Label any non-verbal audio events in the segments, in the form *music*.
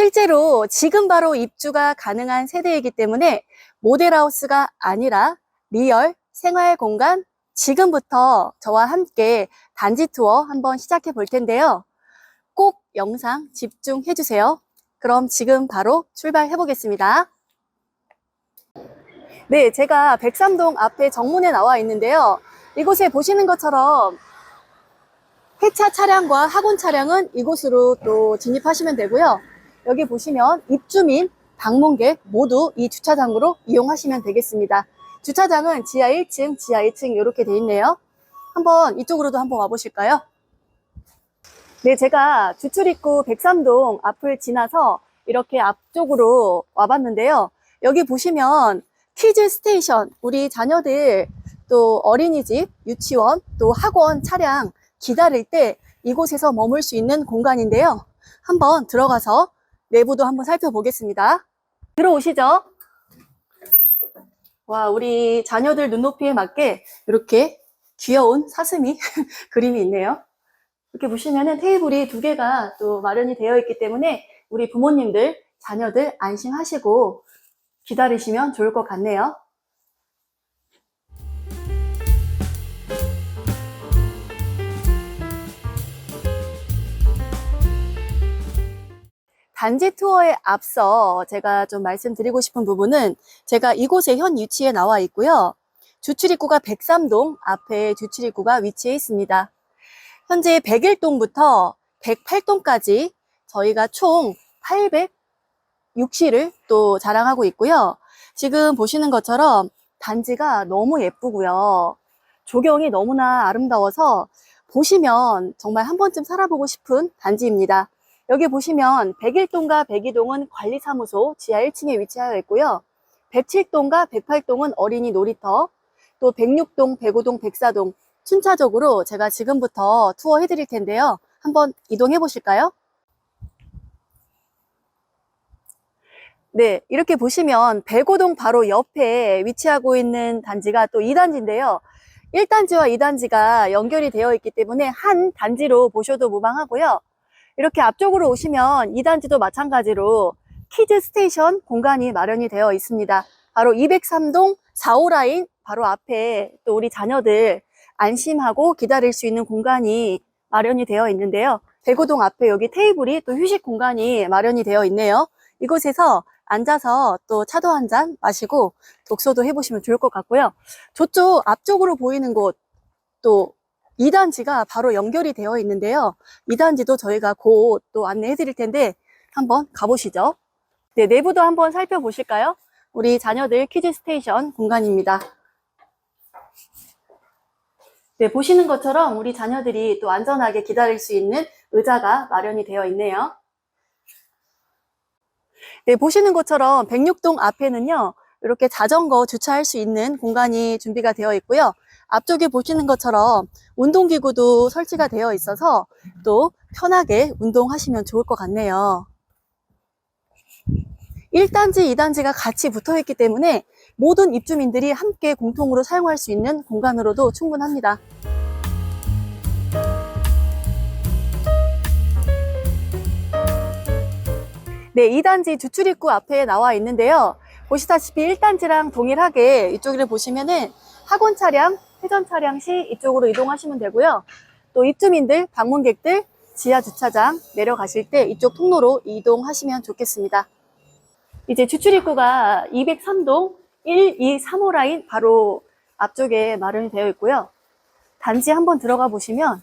실제로 지금 바로 입주가 가능한 세대이기 때문에 모델하우스가 아니라 리얼 생활 공간 지금부터 저와 함께 단지 투어 한번 시작해 볼 텐데요. 꼭 영상 집중해 주세요. 그럼 지금 바로 출발해 보겠습니다. 네, 제가 백삼동 앞에 정문에 나와 있는데요. 이곳에 보시는 것처럼 폐차 차량과 학원 차량은 이곳으로 또 진입하시면 되고요. 여기 보시면 입주민, 방문객 모두 이 주차장으로 이용하시면 되겠습니다. 주차장은 지하 1층, 지하 2층 이렇게 돼 있네요. 한번 이쪽으로도 한번 와보실까요? 네, 제가 주출입구 백삼동 앞을 지나서 이렇게 앞쪽으로 와봤는데요. 여기 보시면 키즈 스테이션, 우리 자녀들 또 어린이집, 유치원, 또 학원 차량 기다릴 때 이곳에서 머물 수 있는 공간인데요. 한번 들어가서 내부도 한번 살펴보겠습니다. 들어오시죠. 와, 우리 자녀들 눈높이에 맞게 이렇게 귀여운 사슴이 *laughs* 그림이 있네요. 이렇게 보시면은 테이블이 두 개가 또 마련이 되어 있기 때문에 우리 부모님들, 자녀들 안심하시고 기다리시면 좋을 것 같네요. 단지 투어에 앞서 제가 좀 말씀드리고 싶은 부분은 제가 이곳에 현 위치에 나와 있고요. 주출입구가 103동 앞에 주출입구가 위치해 있습니다. 현재 101동부터 108동까지 저희가 총 806시를 또 자랑하고 있고요. 지금 보시는 것처럼 단지가 너무 예쁘고요. 조경이 너무나 아름다워서 보시면 정말 한 번쯤 살아보고 싶은 단지입니다. 여기 보시면 101동과 102동은 관리사무소 지하 1층에 위치하여 있고요. 107동과 108동은 어린이 놀이터, 또 106동, 105동, 104동 순차적으로 제가 지금부터 투어 해드릴 텐데요. 한번 이동해 보실까요? 네, 이렇게 보시면 105동 바로 옆에 위치하고 있는 단지가 또 2단지인데요. 1단지와 2단지가 연결이 되어 있기 때문에 한 단지로 보셔도 무방하고요. 이렇게 앞쪽으로 오시면 2단지도 마찬가지로 키즈 스테이션 공간이 마련이 되어 있습니다. 바로 203동 4호 라인 바로 앞에 또 우리 자녀들 안심하고 기다릴 수 있는 공간이 마련이 되어 있는데요. 대고동 앞에 여기 테이블이 또 휴식 공간이 마련이 되어 있네요. 이곳에서 앉아서 또 차도 한 잔 마시고 독서도 해보시면 좋을 것 같고요. 저쪽 앞쪽으로 보이는 곳 또 2단지가 바로 연결이 되어 있는데요. 2단지도 저희가 곧 또 안내해 드릴 텐데 한번 가보시죠. 네, 내부도 한번 살펴보실까요? 우리 자녀들 키즈 스테이션 공간입니다. 네, 보시는 것처럼 우리 자녀들이 또 안전하게 기다릴 수 있는 의자가 마련이 되어 있네요. 네, 보시는 것처럼 106동 앞에는요, 이렇게 자전거 주차할 수 있는 공간이 준비가 되어 있고요. 앞쪽에 보시는 것처럼 운동기구도 설치가 되어 있어서 또 편하게 운동하시면 좋을 것 같네요. 1단지, 2단지가 같이 붙어 있기 때문에 모든 입주민들이 함께 공통으로 사용할 수 있는 공간으로도 충분합니다. 네, 2단지 주출입구 앞에 나와 있는데요. 보시다시피 1단지랑 동일하게 이쪽을 보시면은 학원 차량, 회전 차량 시 이쪽으로 이동하시면 되고요. 또 입주민들, 방문객들 지하 주차장 내려가실 때 이쪽 통로로 이동하시면 좋겠습니다. 이제 주출 입구가 203동 1, 2, 3호 라인 바로 앞쪽에 마련이 되어 있고요. 단지 한번 들어가 보시면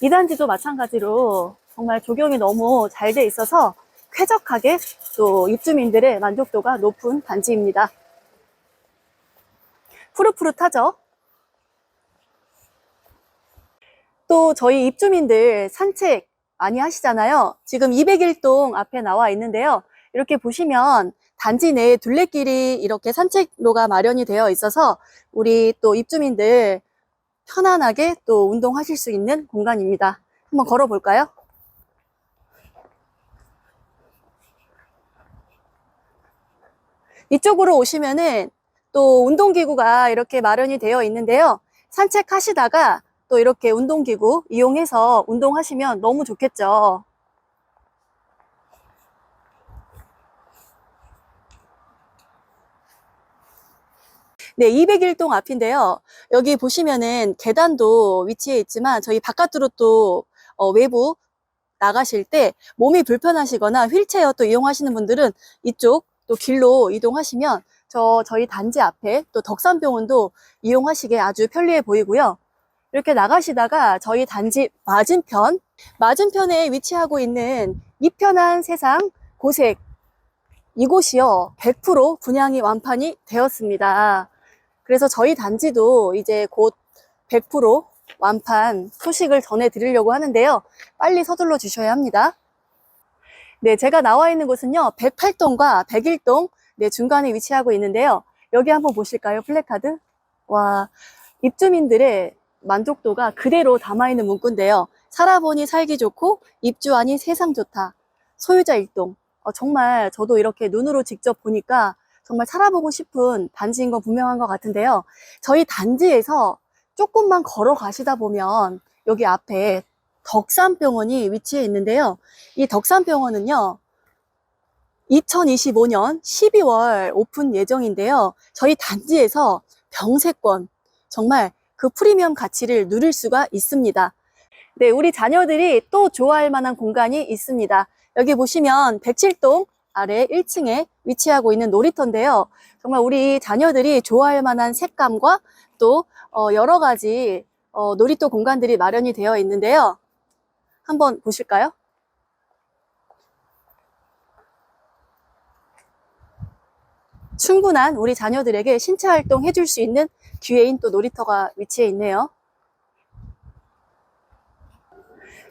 이 단지도 마찬가지로 정말 조경이 너무 잘 돼 있어서 쾌적하게 또 입주민들의 만족도가 높은 단지입니다. 푸릇푸릇하죠? 또 저희 입주민들 산책 많이 하시잖아요. 지금 201동 앞에 나와 있는데요. 이렇게 보시면 단지 내에 둘레길이 이렇게 산책로가 마련이 되어 있어서 우리 또 입주민들 편안하게 또 운동하실 수 있는 공간입니다. 한번 걸어 볼까요? 이쪽으로 오시면은 또 운동기구가 이렇게 마련이 되어 있는데요. 산책하시다가 또 이렇게 운동기구 이용해서 운동하시면 너무 좋겠죠. 네, 201동 앞인데요. 여기 보시면은 계단도 위치해 있지만 저희 바깥으로 또 어, 외부 나가실 때 몸이 불편하시거나 휠체어 또 이용하시는 분들은 이쪽 또 길로 이동하시면 저 저희 단지 앞에 또 덕산병원도 이용하시게 아주 편리해 보이고요. 이렇게 나가시다가 저희 단지 맞은편, 맞은편에 위치하고 있는 이편한 세상 고색 이곳이요 100% 분양이 완판이 되었습니다. 그래서 저희 단지도 이제 곧 100% 완판 소식을 전해드리려고 하는데요. 빨리 서둘러 주셔야 합니다. 네, 제가 나와 있는 곳은요, 108동과 101동 네, 중간에 위치하고 있는데요. 여기 한번 보실까요? 플래카드? 와, 입주민들의 만족도가 그대로 담아있는 문구인데요. 살아보니 살기 좋고 입주하니 세상 좋다. 소유자 일동. 어, 정말 저도 이렇게 눈으로 직접 보니까 정말 살아보고 싶은 단지인 건 분명한 것 같은데요. 저희 단지에서 조금만 걸어가시다 보면 여기 앞에 덕산병원이 위치해 있는데요. 이 덕산병원은요, 2025년 12월 오픈 예정인데요. 저희 단지에서 병세권, 정말 그 프리미엄 가치를 누릴 수가 있습니다. 네, 우리 자녀들이 또 좋아할 만한 공간이 있습니다. 여기 보시면 107동 아래 1층에 위치하고 있는 놀이터인데요. 정말 우리 자녀들이 좋아할 만한 색감과 또 어, 여러 가지 어, 놀이터 공간들이 마련이 되어 있는데요. 한번 보실까요? 충분한 우리 자녀들에게 신체 활동 해줄 수 있는 기회인 또 놀이터가 위치해 있네요.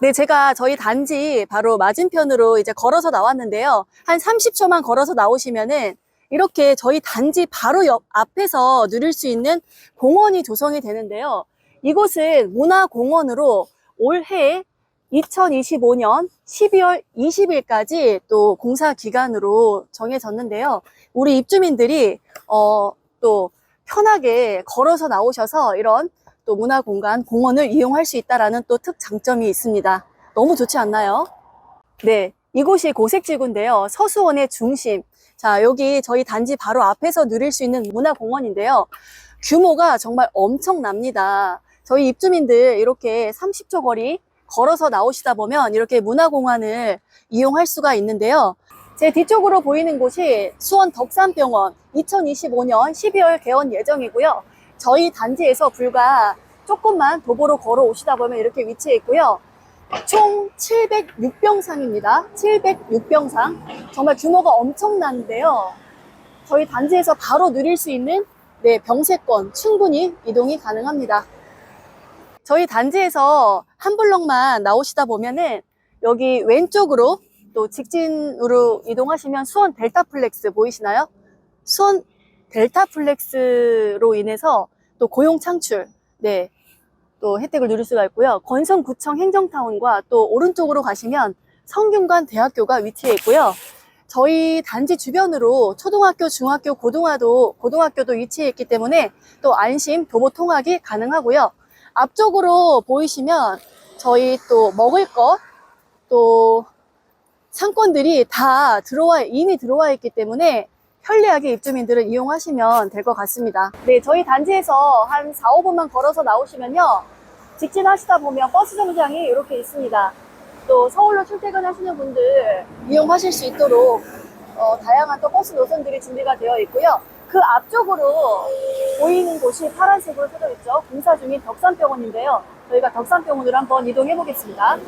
네, 제가 저희 단지 바로 맞은편으로 이제 걸어서 나왔는데요. 한 30초만 걸어서 나오시면은 이렇게 저희 단지 바로 옆 앞에서 누릴 수 있는 공원이 조성이 되는데요. 이곳은 문화공원으로 올해 2025년 12월 20일까지 또 공사 기간으로 정해졌는데요. 우리 입주민들이 어, 또 편하게 걸어서 나오셔서 이런 또 문화 공간, 공원을 이용할 수 있다라는 또 특장점이 있습니다. 너무 좋지 않나요? 네, 이곳이 고색지구인데요. 서수원의 중심. 자, 여기 저희 단지 바로 앞에서 누릴 수 있는 문화공원인데요. 규모가 정말 엄청납니다. 저희 입주민들 이렇게 30초 거리 걸어서 나오시다 보면 이렇게 문화공원을 이용할 수가 있는데요. 제 뒤쪽으로 보이는 곳이 수원 덕산병원 2025년 12월 개원 예정이고요. 저희 단지에서 불과 조금만 도보로 걸어 오시다 보면 이렇게 위치해 있고요. 총 706병상입니다. 706병상. 정말 규모가 엄청난데요. 저희 단지에서 바로 누릴 수 있는 네, 병세권 충분히 이동이 가능합니다. 저희 단지에서 한 블럭만 나오시다 보면은 여기 왼쪽으로 또 직진으로 이동하시면 수원 델타플렉스 보이시나요? 수원 델타플렉스로 인해서 또 고용 창출, 네, 또 혜택을 누릴 수가 있고요. 건성구청 행정타운과 또 오른쪽으로 가시면 성균관 대학교가 위치해 있고요. 저희 단지 주변으로 초등학교, 중학교, 고등학교, 고등학교도 위치해 있기 때문에 또 안심 도보 통학이 가능하고요. 앞쪽으로 보이시면 저희 또 먹을 것, 또 상권들이 다 들어와, 이미 들어와 있기 때문에 편리하게 입주민들은 이용하시면 될 것 같습니다. 네, 저희 단지에서 한 4, 5분만 걸어서 나오시면요. 직진하시다 보면 버스 정장이 이렇게 있습니다. 또 서울로 출퇴근하시는 분들 이용하실 수 있도록 어, 다양한 또 버스 노선들이 준비가 되어 있고요. 그 앞쪽으로 보이는 곳이 파란색으로 써져 있죠. 공사 중인 덕산병원인데요. 저희가 덕산병원으로 한번 이동해 보겠습니다.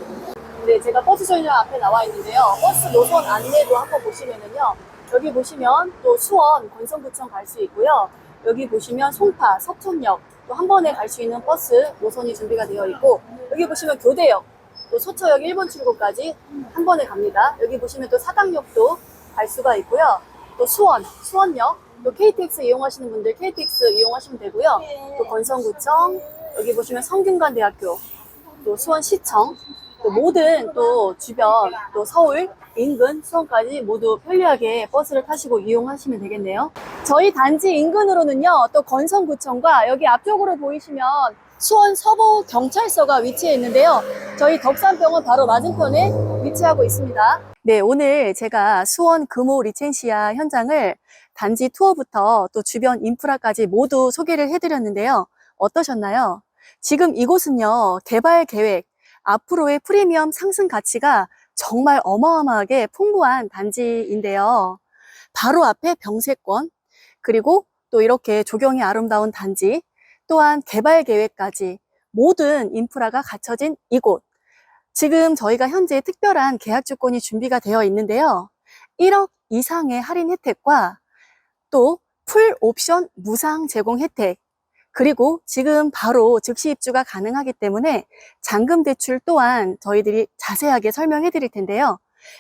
네, 제가 버스 정류장 앞에 나와 있는데요. 버스 노선 안내도 한번 보시면은요. 여기 보시면 또 수원 권성구청 갈 수 있고요. 여기 보시면 송파, 서촌역 또 한 번에 갈 수 있는 버스 노선이 준비가 되어 있고 여기 보시면 교대역 또 서초역 1번 출구까지 한 번에 갑니다. 여기 보시면 또 사당역도 갈 수가 있고요. 또 수원, 수원역 또 KTX 이용하시는 분들 KTX 이용하시면 되고요. 또 건성구청 여기 보시면 성균관대학교 또 수원시청 또 모든 또 주변 또 서울 인근 수원까지 모두 편리하게 버스를 타시고 이용하시면 되겠네요. 저희 단지 인근으로는요 또 건성구청과 여기 앞쪽으로 보이시면 수원 서부 경찰서가 위치해 있는데요. 저희 덕산병원 바로 맞은편에 위치하고 있습니다. 네, 오늘 제가 수원 금호 리첸시아 현장을 단지 투어부터 또 주변 인프라까지 모두 소개를 해드렸는데요. 어떠셨나요? 지금 이곳은요, 개발 계획, 앞으로의 프리미엄 상승 가치가 정말 어마어마하게 풍부한 단지인데요. 바로 앞에 병세권, 그리고 또 이렇게 조경이 아름다운 단지, 또한 개발 계획까지 모든 인프라가 갖춰진 이곳. 지금 저희가 현재 특별한 계약 조건이 준비가 되어 있는데요. 1억 이상의 할인 혜택과 또 풀 옵션 무상 제공 혜택, 그리고 지금 바로 즉시 입주가 가능하기 때문에 잔금 대출 또한 저희들이 자세하게 설명해 드릴 텐데요.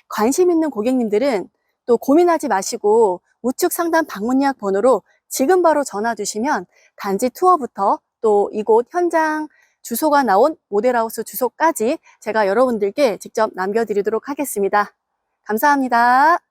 관심 있는 고객님들은 또 고민하지 마시고 우측 상단 방문 예약 번호로 지금 바로 전화 주시면 단지 투어부터 또 이곳 현장 주소가 나온 모델하우스 주소까지 제가 여러분들께 직접 남겨드리도록 하겠습니다. 감사합니다.